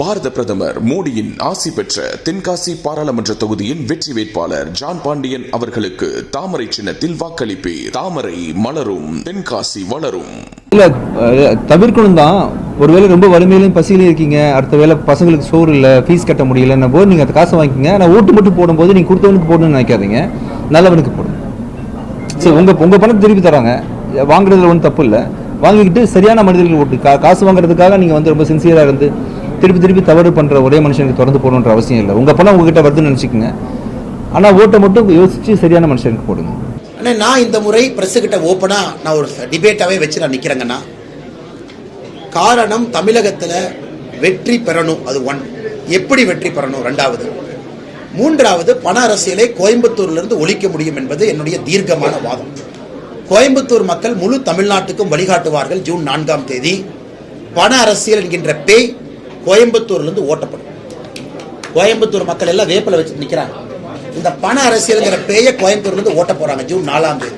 பாரத பிரதமர் மோடியின் ஆசி பெற்ற தென்காசி பாராளுமன்ற தொகுதியின் வெற்றி வேட்பாளர் ஜான் பாண்டியன் அவர்களுக்கு தாமரை சின்னத்தில் வாக்களிப்பு தாமரை மலரும் தென்காசி வளரும். இல்ல தவிர்க்கணும் தான். ஒருவேளை ரொம்ப வறுமையிலையும் பசியிலையும் இருக்கீங்க. அடுத்த வேளை பசங்களுக்கு சோறு இல்லை ஃபீஸ் கட்ட முடியலன்னும் போது நீங்கள் அந்த காசை வாங்கிக்கங்க. ஆனால் ஓட்டு மட்டும் போடும்போது நீங்கள் கொடுத்தவனுக்கு போடணும்னு நினைக்காதீங்க. நல்லவனுக்கு போடும் சரி உங்கள் உங்கள் பணத்தை திருப்பி தராங்க. வாங்குறதுல ஒன்றும் தப்பு இல்லை. வாங்கிக்கிட்டு சரியான மனிதர்கள் ஓட்டு கா காசு வாங்குறதுக்காக நீங்கள் வந்து ரொம்ப சின்சியராக இருந்து திருப்பி திருப்பி தவறு பண்ணுற ஒரே மனுஷனுக்கு திறந்து போடணுன்ற அவசியம் இல்லை. உங்கள் பணம் உங்ககிட்ட வருதுன்னு நினச்சிக்கோங்க. ஆனால் ஓட்டை மட்டும் யோசித்து சரியான மனுஷனுக்கு போடுங்க. அண்ணே நான் இந்த முறை பிரஸ்ஸுக்கிட்ட ஓப்பனாக நான் ஒரு டிபேட்டாகவே வச்சு நான் நிற்கிறேங்கண்ணா காரணம் தமிழகத்தில் வெற்றி பெறணும். அது ஒன் எப்படி வெற்றி பெறணும்? ரெண்டாவது. மூன்றாவது பண அரசியலை கோயம்புத்தூர்லேருந்து ஒழிக்க முடியும் என்பது என்னுடைய தீர்க்கமான வாதம். கோயம்புத்தூர் மக்கள் முழு தமிழ்நாட்டுக்கும் வழிகாட்டுவார்கள் ஜூன் நான்காம் தேதி. பண அரசியல் என்கின்ற பேய் கோயம்புத்தூர்லேருந்து ஓட்டப்படும். கோயம்புத்தூர் மக்கள் எல்லாம் வேப்பில் வச்சு நிற்கிறாங்க இந்த பண அரசியலுங்கிற பேயை கோயம்புத்தூர்லேருந்து ஓட்ட போகிறாங்க ஜூன் நாலாம் தேதி.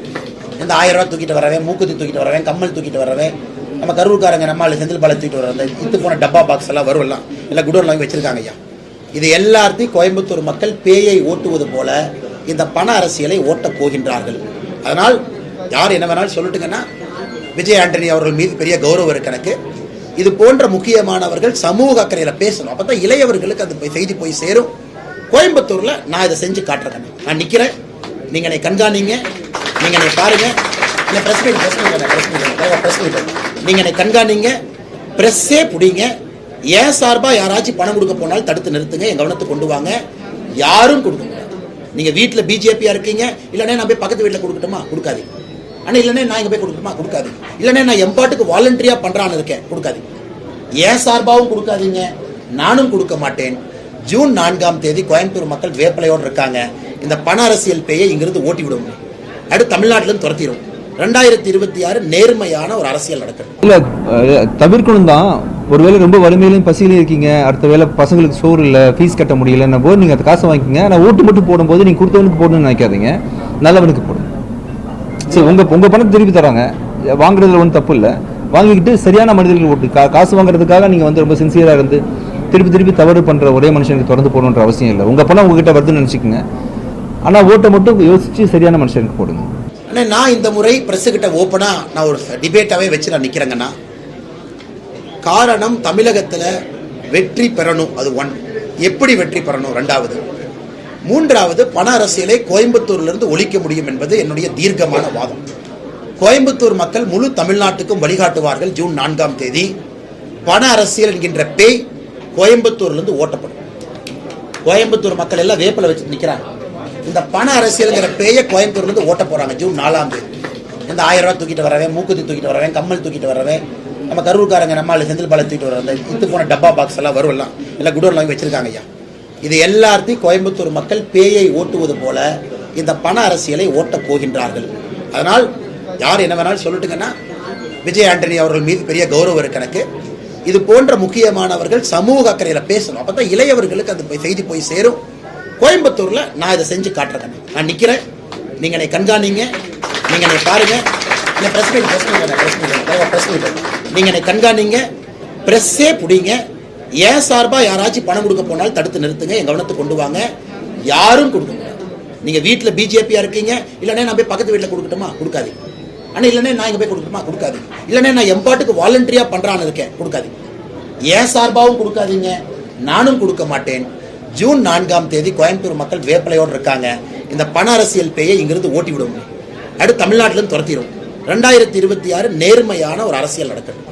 இந்த ஆயிரம் ரூபா தூக்கிட்டு வரவேன் மூக்குத்தி தூக்கிட்டு வரவேன் கம்மல் தூக்கிட்டு வரவேன் நம்ம கரூர்காரங்க நம்மால் செந்தில் பாலை தூக்கிட்டு வர அந்த இத்து போன டப்பா பாக்ஸ் எல்லாம் வரும் எல்லாம். எல்லாம் குடோன்ல வாங்கி வச்சிருக்காங்க ஐயா. இது எல்லாத்தையும் கோயம்புத்தூர் மக்கள் பேயை ஓட்டுவது போல இந்த பண அரசியலை ஓட்டப் போகின்றார்கள். அதனால் யார் என்ன வேணாலும் சொல்லட்டுங்கன்னா விஜய் ஆண்டனி அவர்கள் மீது பெரிய கௌரவம் இருக்கு எனக்கு. இது போன்ற முக்கியமானவர்கள் சமூக அக்கறையில் பேசணும். அப்போ தான் இளையவர்களுக்கு அது போய் செய்தி போய் சேரும். கோயம்புத்தூரில் நான் இதை செஞ்சு காட்டுறேன். நான் நிற்கிறேன் நீங்கள் என்னை கண்காணிங்க. நீங்கள் என்னை பாருங்க. இல்லை press meet press meet press meet press meet நீங்கள் என்னை கண்காணிங்க. ப்ரெஸ்ஸே பிடிங்க. ஏன் சார்பாக யாராச்சும் பணம் கொடுக்க போனாலும் தடுத்து நிறுத்துங்க. என் கவனத்துக்கு கொண்டு வாங்க. யாரும் கொடுக்க முடியாது. நீங்கள் வீட்டில் பிஜேபியாக இருக்கீங்க. இல்லைன்னா நான் போய் பக்கத்து வீட்டில் கொடுக்கட்டுமா? கொடுக்காதீங்க. ஆனால் இல்லைன்னா நான் இங்கே போய் கொடுக்கணுமா? கொடுக்காது இல்லைன்னா நான் எம்பாட்டுக்கு வாலண்டரியாக பண்ணுறான்னு இருக்கேன். கொடுக்காதீங்க. ஏன் சார்பாகவும் கொடுக்காதீங்க. நானும் கொடுக்க மாட்டேன். ஜூன் நான்காம் தேதி கோயம்புத்தூர் மக்கள் வேப்பலையோடு இருக்காங்க. இந்த பண அரசியல் பேயை இங்கிருந்து ஓட்டி விடுவோம். அடுத்து தமிழ்நாட்டிலும் துரத்திடும் ரெண்டாயிரத்தி இருபத்தி ஆறு நேர்மையான ஒரு அரசியல் நடக்கிறது இல்லை தவிர்க்கணும் தான். ஒருவேளை ரொம்ப வறுமையிலையும் பசியிலையும் இருக்கீங்க. அடுத்த வேளை பசங்களுக்கு சோறு இல்லை ஃபீஸ் கட்ட முடியலன்னும் போது நீங்கள் அந்த காசை வாங்கிக்கோங்க. ஆனால் ஓட்டு மட்டும் போடும்போது நீங்கள் கொடுத்தவனுக்கு போடணும்னு நினைக்காதீங்க. நல்லவனுக்கு போடும் சரி உங்கள் உங்கள் பணத்தை திருப்பி தராங்க வாங்குறதுல ஒன்றும் தப்பு இல்லை வாங்கிக்கிட்டு சரியான மனிதர்கள் ஓட்டு கா காசு வாங்குறதுக்காக நீங்கள் வந்து ரொம்ப சின்சியராக இருந்து திருப்பி திருப்பி தவறு பண்ணுற ஒரே மனுஷனுக்கு திறந்து போடணுன்ற அவசியம் இல்லை. உங்கள் பணம் உங்ககிட்ட வருதுன்னு நினச்சிக்கோங்க. ஆனால் ஓட்டை மட்டும் யோசித்து சரியான மனுஷனுக்கு போடுங்க. அண்ணே நான் இந்த முறை பிரஸ்ஸுக்கிட்ட ஓப்பனாக நான் ஒரு டிபேட்டாகவே வச்சு நான் நிற்கிறேங்கண்ணா காரணம் தமிழகத்தில் வெற்றி பெறணும் அது ஒன் எப்படி வெற்றி பெறணும் ரெண்டாவது? மூன்றாவது பண அரசியலை கோயம்புத்தூர்லேருந்து ஒழிக்க முடியும் என்பது என்னுடைய தீர்க்கமான வாதம். கோயம்புத்தூர் மக்கள் முழு தமிழ்நாட்டுக்கும் வழிகாட்டுவார்கள் ஜூன் நான்காம் தேதி. பண அரசியல் என்கின்ற பேய் கோயம்புத்தூர்லேருந்து ஓட்டப்படும். கோயம்புத்தூர் மக்கள் எல்லாம் வேப்பில் வச்சு நிற்கிறாங்க இந்த பண அரசியலுங்கிற பேயை கோயம்புத்தூர்லேருந்து ஓட்ட போகிறாங்க ஜூன் நாலாம் தேதி. இந்த ஆயிரம் ரூபா தூக்கிட்டு வரவேன் மூக்குத்தி தூக்கிட்டு வரவேன் கம்மல் தூக்கிட்டு வரவேன் நம்ம கரூர்காரங்க நம்மால் செந்தில் பாலை தூக்கிட்டு வர இந்த இத்து போன டப்பா பாக்ஸ் எல்லாம் வரும் எல்லாம். எல்லாம் வாங்கி வச்சிருக்காங்க ஐயா. இது எல்லாத்தையும் கோயம்புத்தூர் மக்கள் பேயை ஓட்டுவது போல இந்த பண அரசியலை ஓட்டப் போகின்றார்கள். அதனால் யார் என்ன வேணாலும் சொல்லட்டுங்கன்னா விஜய் ஆண்டனி அவர்கள் மீது பெரிய கௌரவம் இருக்கு எனக்கு. இது போன்ற முக்கியமானவர்கள் சமூக அக்கறையில் பேசணும். அப்போ தான் இளையவர்களுக்கு அது போய் செய்தி போய் சேரும். கோயம்புத்தூரில் நான் இதை செஞ்சு காட்டுறேன். நான் நிற்கிறேன் நீங்கள் என்னை கண்காணிங்க. நீங்கள் என்னை பாருங்க. இல்லை press meet press meet meet நீங்கள் என்னை கண்காணிங்க. ப்ரெஸ்ஸே பிடிங்க. ஏன் சார்பாக யாராச்சும் பணம் கொடுக்க போனாலும் தடுத்து நிறுத்துங்க என் கவனத்தை கொண்டு வாங்க. யாரும் கொடுக்க முடியாது நீங்கள் வீட்டில் பிஜேபியாக இருக்கீங்க இல்லைன்னா நான் போய் பக்கத்து வீட்டில் கொடுக்கட்டுமா? கொடுக்காதீங்க. ஆனால் இல்லைன்னா நான் இங்கே போய் கொடுக்கட்டுமா? கொடுக்காதீங்க. இல்லைன்னா நான் என் பாட்டுக்கு வாலண்டரியாக பண்ணுறான்னு இருக்கேன் கொடுக்காதீங்க. ஏன் சார்பாகவும் கொடுக்காதீங்க நானும் கொடுக்க மாட்டேன். ஜூன் நான்காம் தேதி கோயம்புத்தூர் மக்கள் வேப்பலையோடு இருக்காங்க. இந்த பண அரசியல் பேயை இங்கிருந்து ஓட்டி விடுவோம். அடுத்து தமிழ்நாட்டிலும் துரத்திடும் ரெண்டாயிரத்தி இருபத்தி ஆறு நேர்மையான ஒரு அரசியல் நடக்கிறது